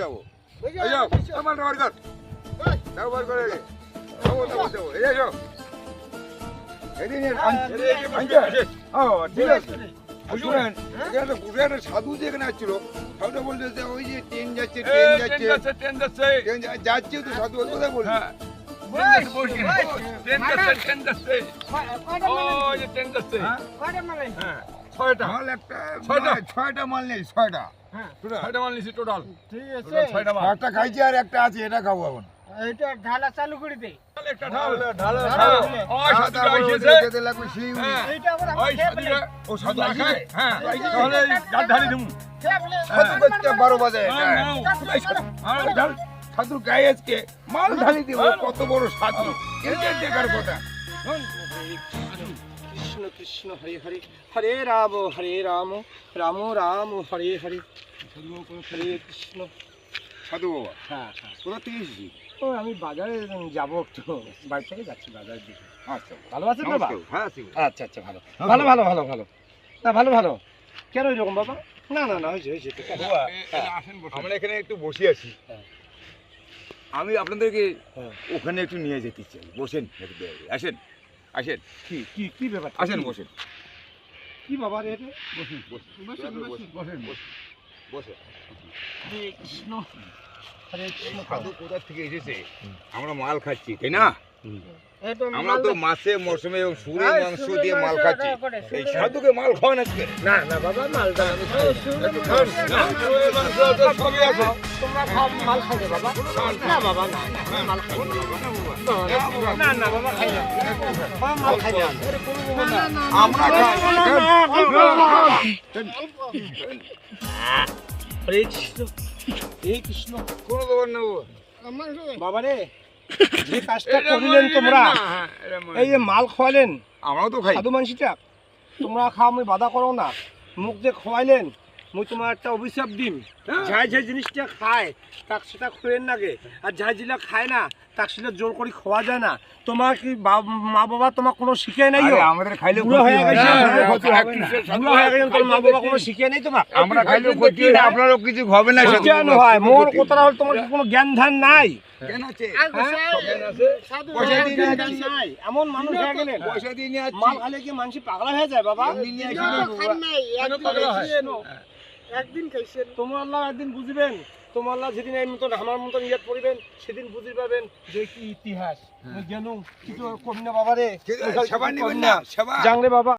যাব। এই যাও আমার বার কর। যাও বার করে রে যাব যাব যাব। এই যাও একটা সাধু যে এখানে আসছিল সাধুটা বলছে যে ওই যে ট্রেন যাচ্ছে ট্রেন যাচ্ছে। ট্রেন যাচ্ছে। ট্রেন যাচ্ছে তো সাধু ওই কথা বলছে। হ্যাঁ। ট্রেন যাচ্ছে ট্রেন যাচ্ছে ওই যে ট্রেন যাচ্ছে। হ্যাঁ। ছয়টা। মাল একটা ছয়টা। ছয়টা মাল নেই ছয়টা। শুনে, ছয়টা মাল নিছি টোটাল ঠিক আছে। ছয়টা মাল। একটা খাইছি আর একটা আছে এটা খাব এখন। এটা ঢালা চালু করে দে। একটা ঢাল ঢাল। ওই খেতে লাগবে সেই হ্যাঁ। এইটা আবার ওই ও খায় হ্যাঁ তাহলে ঢালি দিমু। করতে বাজে। হ্যাঁ, আর ঢাল। সাধুর গায়ে আজকে মাল ঢালি দিব কত বড় সাধু। এটা দেখার কথা। কৃষ্ণ কৃষ্ণ হরে হরে। হরে রাম হরে রাম রাম রাম হরে হরে। হরে কৃষ্ণ। সাধু বাবা? হ্যাঁ হ্যাঁ। কোথা থেকে এসেছি ও আমি বাজারে যাব একটু। বাড়ি থেকে যাচ্ছি বাজারের দিকে। আচ্ছা ভালো আছেন বাবা? হ্যাঁ আচ্ছা আচ্ছা ভালো। ভালো ভালো ভালো ভালো। না ভালো ভালো। কেন এরকম বাবা? না না না হয়েছে হয়েছে ঠিক আসেন আমরা এখানে একটু বসে আছি। হ্যাঁ। আমি আপনাদেরকে হ্যাঁ। ওখানে একটু নিয়ে যেতে চাই। বসেন আসেন। আসেন। কি কি কি ব্যাপার? আসেন বসেন। কি বাবা রে বসেন বসেন। বসেন, বসেন, বসেন। বসেন। কৃষ্ণ আরে কৃষ্ণ কোথা থেকে এসেছে? আমরা মাল খাচ্ছি তাই না? আমরা তো মাসে মরশুমে এবং সুরে হ্যাঁ, মাংস দিয়ে মাল খাচ্ছি এই সাধুকে মাল খাওয়ান আজকে না না বাবা মাল হরে কৃষ্ণ কৃষ্ণ কোনো নেব বাবা রে যে কাজটা করিলেন তোমরা না, হ্যাঁ, এটা এই যে মাল খাওয়ালেন আমরাও তো খাই। সাধু মানসিটা তোমরা খাও আমি বাধা করো না। মুখ যে খাওয়াইলেন মুই তোমার একটা অভিশাপ দিম। যাই যে জিনিসটা খায় তাক সেটা খোয়েন নাগে। আর যাই যেটা খায় না তাক সেটা জোর করে খাওয়া যায় না। তোমার কি মা বাবা তোমার কোনো শিখে নাই আমাদের খাইলে বুড়ো হয়ে গেছে হ্যাঁ, বুড়ো গেছে মা বাবা কোনো শিখে নেই তোমার আমরা খাইলেও আপনারও কিছু হবে না হয় মোর কথা হল তোমার কোনো জ্ঞান ধ্যান নাই? কেন আছে? হ্যাঁ? এমন মানুষ হয়ে গেলেন। পয়সা দিয়ে নিয়ে মাল খালে কি মানুষ পাগলা হয়ে যায় বাবা? এমনি নিয়ে আসি। না বাবা। কেন পাগলা হয়? একদিন খাইছেন তোমার আল্লাহ একদিন বুঝবেন তোমার আল্লাহ যেদিন এই মতন আমার মতন ইয়াদ পড়িবেন সেদিন বুঝি পাবেন যে কি ইতিহাস। জ্ঞান কিছু কম না বাবা রে ঠিক নিবেন না সেবা। জাংরে বাবা